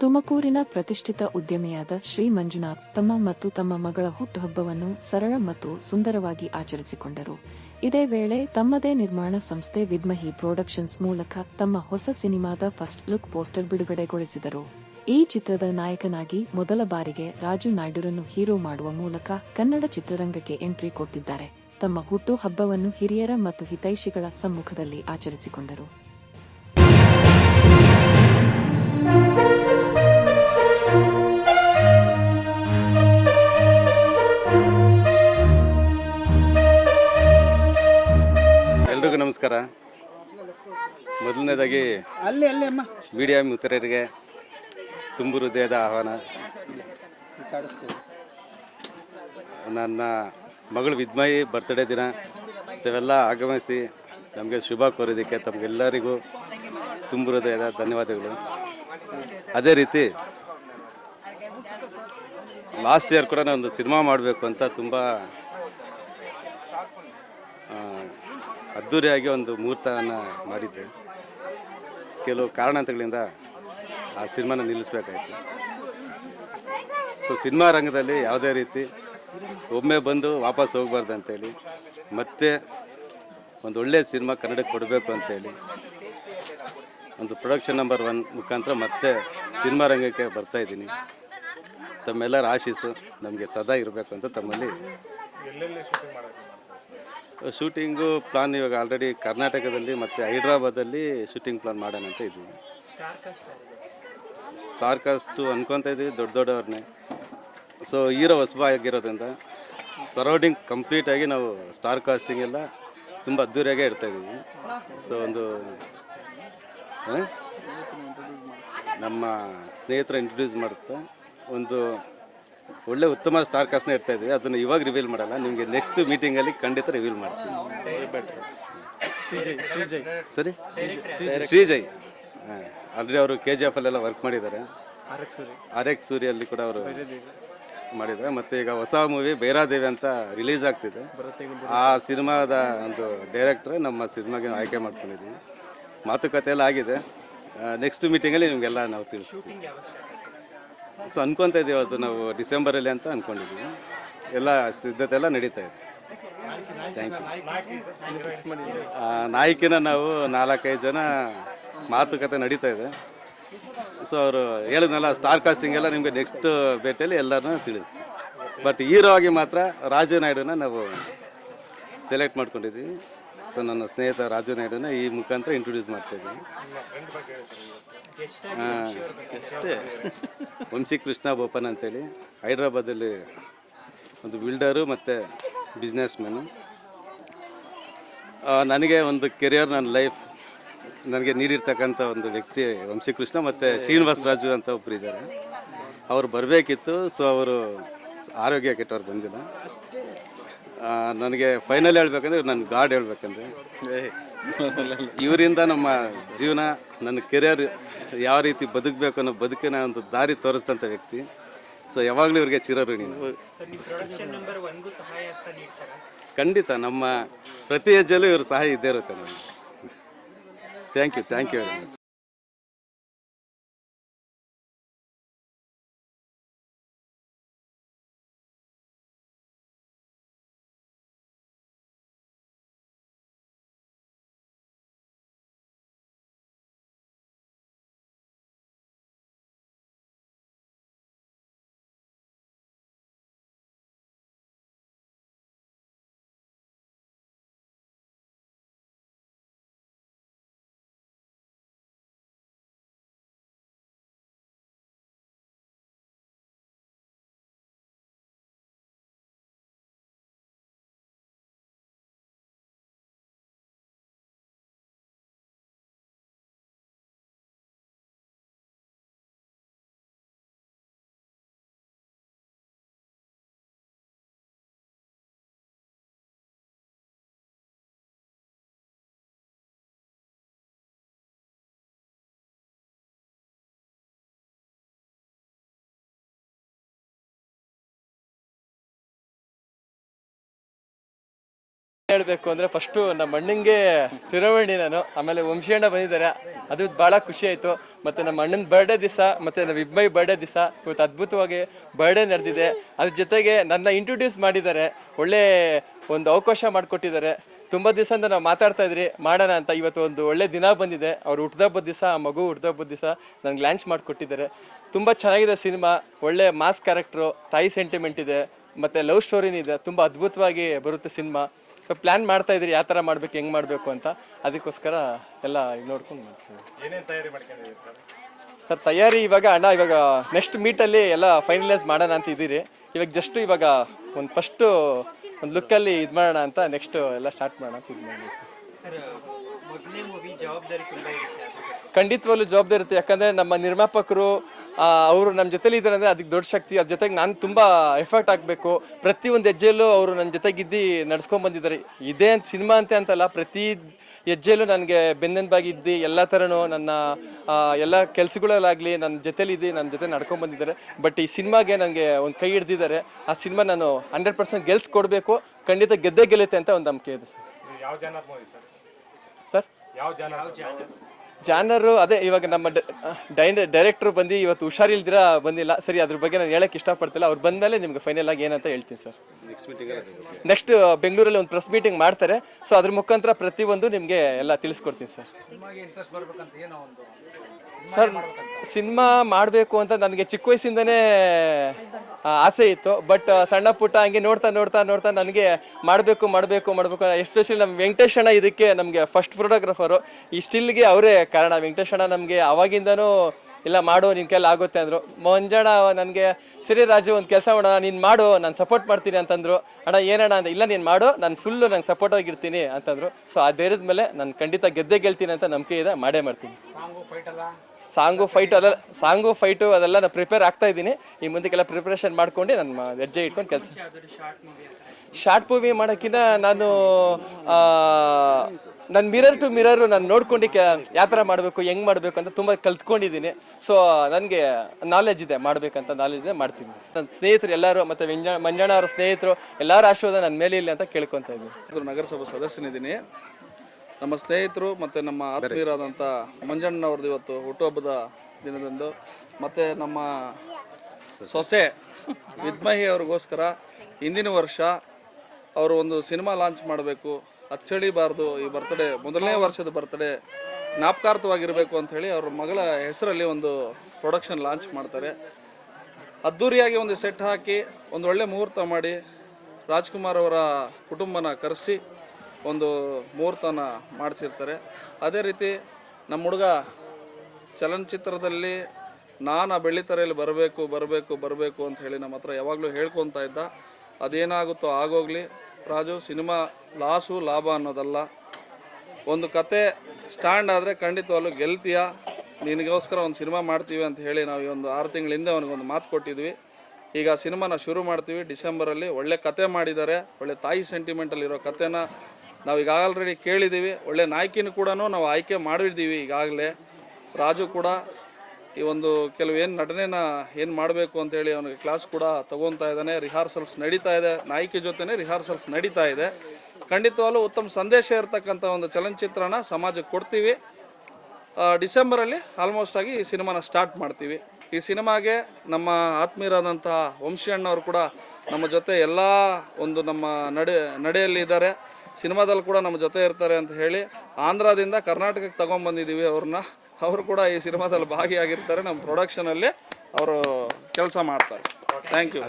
ತುಮಕೂರಿನ ಪ್ರತಿಷ್ಠಿತ ಉದ್ಯಮಿಯಾದ ಶ್ರೀ ಮಂಜುನಾಥ್ ತಮ್ಮ ಮತ್ತು ತಮ್ಮ ಮಗಳ ಹುಟ್ಟುಹಬ್ಬವನ್ನು ಸರಳ ಮತ್ತು ಸುಂದರವಾಗಿ ಆಚರಿಸಿಕೊಂಡರು. ಇದೇ ವೇಳೆ ತಮ್ಮದೇ ನಿರ್ಮಾಣ ಸಂಸ್ಥೆ ವಿದ್ಮಹಿ ಪ್ರೊಡಕ್ಷನ್ಸ್ ಮೂಲಕ ತಮ್ಮ ಹೊಸ ಸಿನಿಮಾದ ಫಸ್ಟ್ ಲುಕ್ ಪೋಸ್ಟರ್ ಬಿಡುಗಡೆಗೊಳಿಸಿದರು. ಈ ಚಿತ್ರದ ನಾಯಕನಾಗಿ ಮೊದಲ ಬಾರಿಗೆ ರಾಜು ನಾಯ್ಡುರನ್ನು ಹೀರೋ ಮಾಡುವ ಮೂಲಕ ಕನ್ನಡ ಚಿತ್ರರಂಗಕ್ಕೆ ಎಂಟ್ರಿ ಕೊಟ್ಟಿದ್ದಾರೆ. ತಮ್ಮ ಹುಟ್ಟು ಹಬ್ಬವನ್ನು ಹಿರಿಯರ ಮತ್ತು ಹಿತೈಷಿಗಳ ಸಮ್ಮುಖದಲ್ಲಿ ಆಚರಿಸಿಕೊಂಡರು. ನಮಸ್ಕಾರ. ಮೊದಲನೇದಾಗಿ ಮೀಡಿಯಾ ಮಿತ್ರರಿಗೆ ತುಂಬು ಹೃದಯದ ಆಹ್ವಾನ. ನನ್ನ ಮಗಳು ವಿದ್ಮಯಿ ಬರ್ತ್ಡೇ ದಿನ. ಇವೆಲ್ಲ ಆಗಮಿಸಿ ನಮಗೆ ಶುಭ ಕೋರಿದ್ದಕ್ಕೆ ತಮಗೆಲ್ಲರಿಗೂ ತುಂಬು ಹೃದಯದ ಧನ್ಯವಾದಗಳು. ಅದೇ ರೀತಿ ಲಾಸ್ಟ್ ಇಯರ್ ಕೂಡ ನಾನು ಒಂದು ಸಿನಿಮಾ ಮಾಡಬೇಕು ಅಂತ ತುಂಬ ಅದ್ಧೂರಿಯಾಗಿ ಒಂದು ಮುಹೂರ್ತವನ್ನು ಮಾಡಿದ್ದೆ. ಕೆಲವು ಕಾರಣಾಂತರಗಳಿಂದ ಆ ಸಿನಿಮಾನ ನಿಲ್ಲಿಸಬೇಕಾಯಿತು. ಸೊ ಸಿನಿಮಾ ರಂಗದಲ್ಲಿ ಯಾವುದೇ ರೀತಿ ಒಮ್ಮೆ ಬಂದು ವಾಪಸ್ ಹೋಗ್ಬಾರ್ದು ಅಂತೇಳಿ, ಮತ್ತೆ ಒಂದು ಒಳ್ಳೆಯ ಸಿನಿಮಾ ಕನ್ನಡಕ್ಕೆ ಕೊಡಬೇಕು ಅಂತೇಳಿ, ಒಂದು ಪ್ರೊಡಕ್ಷನ್ ನಂಬರ್ ಒನ್ ಮುಖಾಂತರ ಮತ್ತೆ ಸಿನಿಮಾ ರಂಗಕ್ಕೆ ಬರ್ತಾ ಇದ್ದೀನಿ. ತಮ್ಮೆಲ್ಲರ ಆಶೀಸು ನಮಗೆ ಸದಾ ಇರಬೇಕು ಅಂತ ತಮ್ಮಲ್ಲಿ ಶೂಟಿಂಗು ಪ್ಲಾನ್ ಇವಾಗ ಆಲ್ರೆಡಿ ಕರ್ನಾಟಕದಲ್ಲಿ ಮತ್ತು ಹೈದ್ರಾಬಾದಲ್ಲಿ ಶೂಟಿಂಗ್ ಪ್ಲಾನ್ ಮಾಡೋಣ ಅಂತ ಇದ್ದೀವಿ. ಸ್ಟಾರ್ ಕಾಸ್ಟು ಅನ್ಕೊತ ಇದ್ದೀವಿ, ದೊಡ್ಡ ದೊಡ್ಡವ್ರನ್ನೇ ಸೊ ಹೀರೋ ಹೊಸಬ ಆಗಿರೋದ್ರಿಂದ ಸರೌಂಡಿಂಗ್ ಕಂಪ್ಲೀಟಾಗಿ ನಾವು ಸ್ಟಾರ್ ಕಾಸ್ಟಿಂಗ್ ಎಲ್ಲ ತುಂಬ ಅದ್ದೂರಿಯಾಗೇ ಇಡ್ತಾ ಇದ್ದೀವಿ. ಸೊ ಒಂದು ನಮ್ಮ ಸ್ನೇಹಿತರ ಇಂಟ್ರೊಡ್ಯೂಸ್ ಮಾಡ್ತಾ ಒಂದು ಒಳ್ಳೆ ಉತ್ತಮ ಸ್ಟಾರ್ ಕಾಸ್ಟ್ನ ಇರ್ತಾ ಇದ್ವಿ ಅದನ್ನು ಇವಾಗ ರಿವೀಲ್ ಮಾಡಲ್ಲ. ನಿಮಗೆ ನೆಕ್ಸ್ಟ್ ಮೀಟಿಂಗಲ್ಲಿ ಖಂಡಿತ ರಿವೀಲ್ ಮಾಡ್ತೀವಿ ಸರಿ? ಶ್ರೀಜಯ್. ಹಾಂ ಆಲ್ರೆಡಿ ಅವರು ಕೆ ಜಿ ಎಫ್ ಅಲ್ಲೆಲ್ಲ ವರ್ಕ್ ಮಾಡಿದ್ದಾರೆ. ಆರೆಕ್ ಆರ್ ಎಕ್ಸ್ ಸೂರಿಯಲ್ಲಿ ಕೂಡ ಅವರು ಮಾಡಿದ್ದಾರೆ. ಮತ್ತೆ ಈಗ ಹೊಸ ಮೂವಿ ಭೈರಾದೇವಿ ಅಂತ ರಿಲೀಸ್ ಆಗ್ತಿದೆ. ಆ ಸಿನಿಮಾದ ಒಂದು ಡೈರೆಕ್ಟರ್ ನಮ್ಮ ಸಿನಿಮಾಗೆ ಆಯ್ಕೆ ಮಾಡ್ಕೊಂಡಿದ್ದೀವಿ. ಮಾತುಕತೆ ಎಲ್ಲ ಆಗಿದೆ ನೆಕ್ಸ್ಟ್ ಮೀಟಿಂಗಲ್ಲಿ ನಿಮಗೆಲ್ಲ ನಾವು ತಿಳಿಸ್ತೀವಿ. ಸೊ ಅನ್ಕೊತಾ ಇದ್ದೀವಿ ಅದು ನಾವು ಡಿಸೆಂಬರಲ್ಲಿ ಅಂತ ಅನ್ಕೊಂಡಿದ್ದೀವಿ ಎಲ್ಲ ಸಿದ್ಧತೆ ಎಲ್ಲ ನಡೀತಾ ಇದೆ. ಥ್ಯಾಂಕ್ ಯು ನಾಯಕಿನ ನಾವು ನಾಲ್ಕೈದು ಜನ ಮಾತುಕತೆ ನಡೀತಾ ಇದೆ. ಸೊ ಅವರು ಹೇಳಿದ್ನಲ್ಲ ಸ್ಟಾರ್ ಕಾಸ್ಟಿಂಗ್ ಎಲ್ಲ ನಿಮಗೆ ನೆಕ್ಸ್ಟ್ ಭೇಟಿಯಲ್ಲಿ ಎಲ್ಲರನ್ನ ತಿಳಿಸ್ತೀವಿ ಬಟ್ ಹೀರೋ ಆಗಿ ಮಾತ್ರ ರಾಜು ನಾಯ್ಡುನ ನಾವು ಸೆಲೆಕ್ಟ್ ಮಾಡ್ಕೊಂಡಿದ್ದೀವಿ ಸೊ ನನ್ನ ಸ್ನೇಹಿತ ರಾಜು ನಾಯ್ಡುನ ಈ ಮುಖಾಂತರ ಇಂಟ್ರೊಡ್ಯೂಸ್ ಮಾಡ್ತಾ ಇದ್ದೀನಿ ಹಾಂ ಅಷ್ಟೇ ವಂಶಿ ಕೃಷ್ಣ ಬೋಪನ್ ಅಂತೇಳಿ. ಹೈದ್ರಾಬಾದಲ್ಲಿ ಒಂದು ಬಿಲ್ಡರು ಮತ್ತು ಬಿಸ್ನೆಸ್ ಮ್ಯಾನು ನನಗೆ ಒಂದು ಕೆರಿಯರ್ ನನ್ನ ಲೈಫ್ ನನಗೆ ನೀಡಿರ್ತಕ್ಕಂಥ ಒಂದು ವ್ಯಕ್ತಿ ವಂಶಿ ಕೃಷ್ಣ ಮತ್ತು ಶ್ರೀನಿವಾಸ ರಾಜು ಅಂತ ಒಬ್ಬರು ಇದ್ದಾರೆ. ಅವರು ಬರಬೇಕಿತ್ತು ಸೊ ಅವರು ಆರೋಗ್ಯ ಕೆಟ್ಟವ್ರು ಬಂದಿಲ್ಲ. ನನಗೆ ಫೈನಲ್ ಹೇಳ್ಬೇಕಂದ್ರೆ ನನ್ನ ಗಾಡ್ ಹೇಳ್ಬೇಕಂದ್ರೆ. ಇವರಿಂದ ನಮ್ಮ ಜೀವನ, ನನ್ನ ಕೆರಿಯರ್ ಯಾವ ರೀತಿ ಬದುಕಬೇಕು ಅನ್ನೋ ಬದುಕಿನ ಒಂದು ದಾರಿ ತೋರಿಸ್ತಂಥ ವ್ಯಕ್ತಿ. ಸೊ ಯಾವಾಗಲೂ ಇವ್ರಿಗೆ ಚಿರಋಣಿ. ಖಂಡಿತ ನಮ್ಮ ಪ್ರತಿ ಹೆಜ್ಜೆಲ್ಲೂ ಇವರು ಸಹಾಯ ಇದ್ದೇ ಇರುತ್ತೆ ನಮಗೆ. Thank you thank you very much ಹೇಳಬೇಕು ಅಂದರೆ ಫಸ್ಟು ನಮ್ಮ ಅಣ್ಣಂಗೆ ಚಿರವಣಿ ನಾನು. ಆಮೇಲೆ ವಂಶಿಯಣ್ಣ ಬಂದಿದ್ದಾರೆ. ಅದು ಭಾಳ ಖುಷಿ ಆಯಿತು. ಮತ್ತು ನಮ್ಮ ಅಣ್ಣನ ಬರ್ಡೇ ದಿವಸ, ಮತ್ತು ನಮ್ಮ ಇಬ್ಬಾಯಿ ಬರ್ಡೇ ದಿವಸ, ಇವತ್ತು ಅದ್ಭುತವಾಗಿ ಬರ್ಡೇ ನಡೆದಿದೆ. ಅದ್ರ ಜೊತೆಗೆ ನನ್ನ ಇಂಟ್ರೊಡ್ಯೂಸ್ ಮಾಡಿದ್ದಾರೆ. ಒಳ್ಳೆ ಒಂದು ಅವಕಾಶ ಮಾಡಿಕೊಟ್ಟಿದ್ದಾರೆ. ತುಂಬ ದಿವಸದಿಂದ ನಾವು ಮಾತಾಡ್ತಾ ಇದ್ರಿ. ಮಾಡೋಣ ಅಂತ ಇವತ್ತು ಒಂದು ಒಳ್ಳೆ ದಿನ ಬಂದಿದೆ. ಅವ್ರು ಹುಟ್ದಬ್ಬದ ದಿವಸ, ಆ ಮಗು ಹುಟ್ದಬ್ಬದ ದಿವಸ ನನಗೆ ಲ್ಯಾಂಚ್ ಮಾಡಿಕೊಟ್ಟಿದ್ದಾರೆ. ತುಂಬ ಚೆನ್ನಾಗಿದೆ ಸಿನಿಮಾ. ಒಳ್ಳೆ ಮಾಸ್ ಕ್ಯಾರೆಕ್ಟ್ರು ತಾಯಿ ಸೆಂಟಿಮೆಂಟ್ ಇದೆ. ಮತ್ತು ಲವ್ ಸ್ಟೋರಿನೂ ಇದೆ. ತುಂಬ ಅದ್ಭುತವಾಗಿ ಬರುತ್ತೆ ಸಿನಿಮಾ. ಪ್ಲ್ಯಾನ್ ಮಾಡ್ತಾ ಇದ್ರಿ ಯಾವ ಥರ ಮಾಡ್ಬೇಕು ಹೆಂಗೆ ಮಾಡಬೇಕು ಅಂತ. ಅದಕ್ಕೋಸ್ಕರ ಎಲ್ಲ ನೋಡ್ಕೊಂಡು ಮಾಡ್ತೀವಿ. ಸರ್? ತಯಾರಿ ಇವಾಗ ಅಣ್ಣ ಇವಾಗ ನೆಕ್ಸ್ಟ್ ಮೀಟಲ್ಲಿ ಎಲ್ಲ ಫೈನಲೈಸ್ ಮಾಡೋಣ ಅಂತ ಇದ್ದೀರಿ. ಇವಾಗ ಜಸ್ಟ್ ಇವಾಗ ಒಂದು ಫಸ್ಟು ಒಂದು ಲುಕ್ಕಲ್ಲಿ ಇದು ಮಾಡೋಣ ಅಂತ ನೆಕ್ಸ್ಟ್ ಎಲ್ಲ ಸ್ಟಾರ್ಟ್ ಮಾಡೋಣ ಅಂತ ಇದು ಖಂಡಿತವಾಗ್ಲೂ ಜವಾಬ್ದಾರಿ ಇರುತ್ತೆ. ಯಾಕಂದ್ರೆ ನಮ್ಮ ನಿರ್ಮಾಪಕರು ಅವರು ನಮ್ಮ ಜೊತೆಲಿ ಇದ್ದಾರೆ ಅಂದರೆ ಅದಕ್ಕೆ ದೊಡ್ಡ ಶಕ್ತಿ. ಅದ್ರ ಜೊತೆಗೆ ನಾನು ತುಂಬ ಎಫರ್ಟ್ ಹಾಕಬೇಕು. ಪ್ರತಿ ಒಂದು ಹೆಜ್ಜೆಯಲ್ಲೂ ಅವರು ನನ್ನ ಜೊತೆಗಿದ್ದು ನಡ್ಸ್ಕೊಂಡ್ ಬಂದಿದ್ದಾರೆ. ಇದೇ ಸಿನಿಮಾ ಅಂತ ಅಂತಲ್ಲ ಪ್ರತಿ ಹೆಜ್ಜೆಯಲ್ಲೂ ನನಗೆ ಬೆನ್ನೆನ್ಬಾಗಿ ಇದ್ದು ಎಲ್ಲ ಥರನೂ ನನ್ನ ಎಲ್ಲ ಕೆಲಸಗಳಲ್ಲಾಗಲಿ ನನ್ನ ಜೊತೆಲಿ ಇದ್ದು ನನ್ನ ಜೊತೆ ನಡ್ಕೊಂಡ್ ಬಂದಿದ್ದಾರೆ. ಬಟ್ ಈ ಸಿನಿಮಾಗೆ ನನಗೆ ಒಂದು ಕೈ ಹಿಡ್ದಿದ್ದಾರೆ. ಆ ಸಿನಿಮಾ ನಾನು ಹಂಡ್ರೆಡ್ ಪರ್ಸೆಂಟ್ ಗೆಲ್ಸ್ಕೊಡ್ಬೇಕು. ಖಂಡಿತ ಗೆದ್ದೇ ಗೆಲ್ಲುತ್ತೆ ಅಂತ ಒಂದು ನಂಬಿಕೆ ಇದೆ ಸರ್. ಸರ್? ಜಾನರು ಅದೇ ಇವಾಗ ನಮ್ಮ ಡೈರೆಕ್ಟರ್ ಬಂದು ಇವತ್ತು ಹುಷಾರಿಲ್ದಿರ ಬಂದಿಲ್ಲ. ಸರಿ ಅದ್ರ ಬಗ್ಗೆ ನಾನು ಹೇಳಕ್ ಇಷ್ಟಪಡ್ತಿಲ್ಲ. ಅವ್ರು ಬಂದ್ಮೇಲೆ ನಿಮ್ಗೆ ಫೈನಲ್ ಆಗಿ ಏನಂತ ಹೇಳ್ತೀನಿ ಸರ್. ನೆಕ್ಸ್ಟ್ ಮೀಟಿಂಗ್ ನೆಕ್ಸ್ಟ್ ಬೆಂಗಳೂರಲ್ಲಿ ಒಂದು ಪ್ರೆಸ್ ಮೀಟಿಂಗ್ ಮಾಡ್ತಾರೆ. ಸೊ ಅದ್ರ ಮುಖಾಂತರ ಪ್ರತಿಯೊಂದು ನಿಮಗೆ ಎಲ್ಲ ತಿಳಿಸ್ಕೊಡ್ತೀನಿ ಸರ್. ಸರ್ ಸಿನಿಮಾ ಮಾಡಬೇಕು ಅಂತ ನನಗೆ ಚಿಕ್ಕ ವಯಸ್ಸಿಂದನೇ ಆಸೆ ಇತ್ತು. ಬಟ್ ಸಣ್ಣ ಪುಟ್ಟ ಹಂಗೆ ನೋಡ್ತಾ ನೋಡ್ತಾ ನೋಡ್ತಾ ನನಗೆ ಮಾಡಬೇಕು ಮಾಡಬೇಕು ಮಾಡಬೇಕು ಎಸ್ಪೆಷಲಿ ನಮ್ಮ ವೆಂಕಟೇಶ್ ಅಣ್ಣ ಇದಕ್ಕೆ ನಮಗೆ ಫಸ್ಟ್ ಫೋಟೋಗ್ರಾಫರು ಈ ಸ್ಟಿಲ್ಗೆ ಅವರೇ ಕಾರಣ. ವೆಂಕಟೇಶ್ ಅಣ್ಣ ನಮಗೆ ಅವಾಗಿಂದನೂ ಇಲ್ಲ ಮಾಡು ನಿನ್ನ ಕೈಲಿ ಆಗುತ್ತೆ ಅಂದರು. ಮಂಜಣ್ಣ ನನಗೆ ಸರಿ ರಾಜು ಒಂದು ಕೆಲಸ ಮಾಡೋಣ ನೀನು ಮಾಡು ನಾನು ಸಪೋರ್ಟ್ ಮಾಡ್ತೀನಿ ಅಂತಂದರು. ಅಣ್ಣ ಏನಣ್ಣ ಅಂತ ಇಲ್ಲ ನೀನು ಮಾಡು ನಾನು ಫುಲ್ಲು ನಂಗೆ ಸಪೋರ್ಟ್ ಆಗಿರ್ತೀನಿ ಅಂತಂದರು. ಸೊ ಆ ಧೈರ್ಯದ ಮೇಲೆ ನಾನು ಖಂಡಿತ ಗೆದ್ದೇ ಗೆಲ್ತೀನಿ ಅಂತ ನಂಬಿಕೆ ಇದೆ. ಮಾಡೇ ಮಾಡ್ತೀನಿ. ಸಾಂಗು ಫೈಟ್ ಅದೆಲ್ಲ, ಸಾಂಗು ಫೈಟು ಅದೆಲ್ಲ ನಾನು ಪ್ರಿಪೇರ್ ಆಗ್ತಾ ಇದ್ದೀನಿ. ಈ ಮುಂದಕ್ಕೆಲ್ಲ ಪ್ರಿಪ್ರೇಷನ್ ಮಾಡ್ಕೊಂಡು ನನ್ನ ಹೆಜ್ಜೆ ಇಟ್ಕೊಂಡು ಕೆಲಸ. ಶಾರ್ಟ್ ಮೂವಿ ಮಾಡೋಕ್ಕಿಂತ ನಾನು ನನ್ನ ಮಿರರ್ ಟು ಮಿರರ್ ನಾನು ನೋಡ್ಕೊಂಡು ಯಾವ ಥರ ಮಾಡಬೇಕು, ಹೆಂಗೆ ಮಾಡಬೇಕು ಅಂತ ತುಂಬ ಕಲ್ತ್ಕೊಂಡಿದ್ದೀನಿ. ಸೊ ನನಗೆ ನಾಲೆಜ್ ಇದೆ, ಮಾಡಬೇಕಂತ ನಾಲೆಜ್ ಇದೆ, ಮಾಡ್ತೀನಿ. ನನ್ನ ಸ್ನೇಹಿತರು ಎಲ್ಲರೂ ಮತ್ತು ಮಂಜ ಮಂಜಣ್ಣ ಅವರ ಸ್ನೇಹಿತರು ಎಲ್ಲರ ಆಶೀರ್ವಾದ ನನ್ನ ಮೇಲೆ ಇಲ್ಲ ಅಂತ ಕೇಳ್ಕೊತಾ ಇದ್ದೀನಿ. ಇದು ನಗರಸಭಾ ಸದಸ್ಯನಿದ್ದೀನಿ. ನಮ್ಮ ಸ್ನೇಹಿತರು ಮತ್ತು ನಮ್ಮ ಆತ್ಮೀಯರಾದಂಥ ಮಂಜಣ್ಣವ್ರದ್ದು ಇವತ್ತು ಹುಟ್ಟುಹಬ್ಬದ ದಿನದಂದು. ಮತ್ತು ನಮ್ಮ ಸೊಸೆ ವಿದ್ಮಹಿ ಅವ್ರಿಗೋಸ್ಕರ ಹಿಂದಿನ ವರ್ಷ ಅವರು ಒಂದು ಸಿನಿಮಾ ಲಾಂಚ್ ಮಾಡಬೇಕು. ಅಚ್ಚಳಿಬಾರ್ದು ಈ ಬರ್ತಡೇ ಮೊದಲನೇ ವರ್ಷದ ಬರ್ತಡೇ ಜ್ಞಾಪಕಾರ್ಥವಾಗಿರಬೇಕು ಅಂತ ಹೇಳಿ ಅವ್ರ ಮಗಳ ಹೆಸರಲ್ಲಿ ಒಂದು ಪ್ರೊಡಕ್ಷನ್ ಲಾಂಚ್ ಮಾಡ್ತಾರೆ. ಅದ್ದೂರಿಯಾಗಿ ಒಂದು ಸೆಟ್ ಹಾಕಿ ಒಂದು ಒಳ್ಳೆ ಮುಹೂರ್ತ ಮಾಡಿ ರಾಜ್ಕುಮಾರ್ ಅವರ ಕುಟುಂಬನ ಕರೆಸಿ ಒಂದು ಮುಹೂರ್ತನ ಮಾಡಿಸಿರ್ತಾರೆ. ಅದೇ ರೀತಿ ನಮ್ಮ ಹುಡುಗ ಚಲನಚಿತ್ರದಲ್ಲಿ ನಾನು ಆ ಬೆಳ್ಳಿತೆರೆಯಲ್ಲಿ ಬರಬೇಕು ಬರಬೇಕು ಬರಬೇಕು ಅಂತ ಹೇಳಿ ನಮ್ಮ ಹತ್ರ ಯಾವಾಗಲೂ ಹೇಳ್ಕೊತಾ ಇದ್ದ. ಅದೇನಾಗುತ್ತೋ ಆಗೋಗ್ಲಿ. ರಾಜು, ಸಿನಿಮಾ ಲಾಸು ಲಾಭ ಅನ್ನೋದಲ್ಲ. ಒಂದು ಕತೆ ಸ್ಟ್ಯಾಂಡ್ ಆದರೆ ಖಂಡಿತವಾಗ್ಲೂ ಗೆಲ್ತೀಯ? ನಿನಗೋಸ್ಕರ ಒಂದು ಸಿನಿಮಾ ಮಾಡ್ತೀವಿ ಅಂತ ಹೇಳಿ ನಾವು ಈ ಒಂದು ಆರು ತಿಂಗಳ ಹಿಂದೆ ಅವನಿಗೊಂದು ಮಾತು ಕೊಟ್ಟಿದ್ವಿ. ಈಗ ಸಿನಿಮಾನ ಶುರು ಮಾಡ್ತೀವಿ ಡಿಸೆಂಬರಲ್ಲಿ. ಒಳ್ಳೆ ಕತೆ ಮಾಡಿದ್ದಾರೆ. ಒಳ್ಳೆ ತಾಯಿ ಸೆಂಟಿಮೆಂಟಲ್ಲಿರೋ ಕತೆನ ನಾವು ಈಗ ಆಲ್ರೆಡಿ ಕೇಳಿದ್ದೀವಿ. ಒಳ್ಳೆ ನಾಯಕಿನೂ ಕೂಡ ನಾವು ಆಯ್ಕೆ ಮಾಡಿದ್ದೀವಿ ಈಗಾಗಲೇ. ರಾಜು ಕೂಡ ಈ ಒಂದು ಕೆಲವು ಏನು ನಟನೆನ ಏನು ಮಾಡಬೇಕು ಅಂತೇಳಿ ಅವನಿಗೆ ಕ್ಲಾಸ್ ಕೂಡ ತಗೊತಾ ಇದ್ದಾನೆ. ರಿಹಾರ್ಸಲ್ಸ್ ನಡೀತಾ ಇದೆ. ನಾಯಕಿ ಜೊತೆನೇ ರಿಹಾರ್ಸಲ್ಸ್ ನಡೀತಾ ಇದೆ. ಖಂಡಿತವಾಗ್ಲೂ ಉತ್ತಮ ಸಂದೇಶ ಇರತಕ್ಕಂಥ ಒಂದು ಚಲನಚಿತ್ರನ ಸಮಾಜಕ್ಕೆ ಕೊಡ್ತೀವಿ. ಡಿಸೆಂಬರಲ್ಲಿ ಆಲ್ಮೋಸ್ಟ್ ಆಗಿ ಈ ಸಿನಿಮಾನ ಸ್ಟಾರ್ಟ್ ಮಾಡ್ತೀವಿ. ಈ ಸಿನಿಮಾಗೆ ನಮ್ಮ ಆತ್ಮೀಯರಾದಂತಹ ವಂಶಿ ಅಣ್ಣವರು ಕೂಡ ನಮ್ಮ ಜೊತೆ ಎಲ್ಲ ಒಂದು ನಮ್ಮ ನಡೆ ನಡೆಯಲ್ಲಿ ಇದ್ದಾರೆ ಸಿನಿಮಾದಲ್ಲಿ ಕೂಡ ನಮ್ಮ ಜೊತೆ ಇರ್ತಾರೆ ಅಂತ ಹೇಳಿ ಆಂಧ್ರದಿಂದ ಕರ್ನಾಟಕಕ್ಕೆ ತಗೊಂಡ್ಬಂದಿದ್ದೀವಿ ಅವ್ರನ್ನ. ಅವರು ಕೂಡ ಈ ಸಿನಿಮಾದಲ್ಲಿ ಭಾಗಿಯಾಗಿರ್ತಾರೆ. ನಮ್ಮ ಪ್ರೊಡಕ್ಷನಲ್ಲಿ ಅವರು ಕೆಲಸ ಮಾಡ್ತಾರೆ. Thank you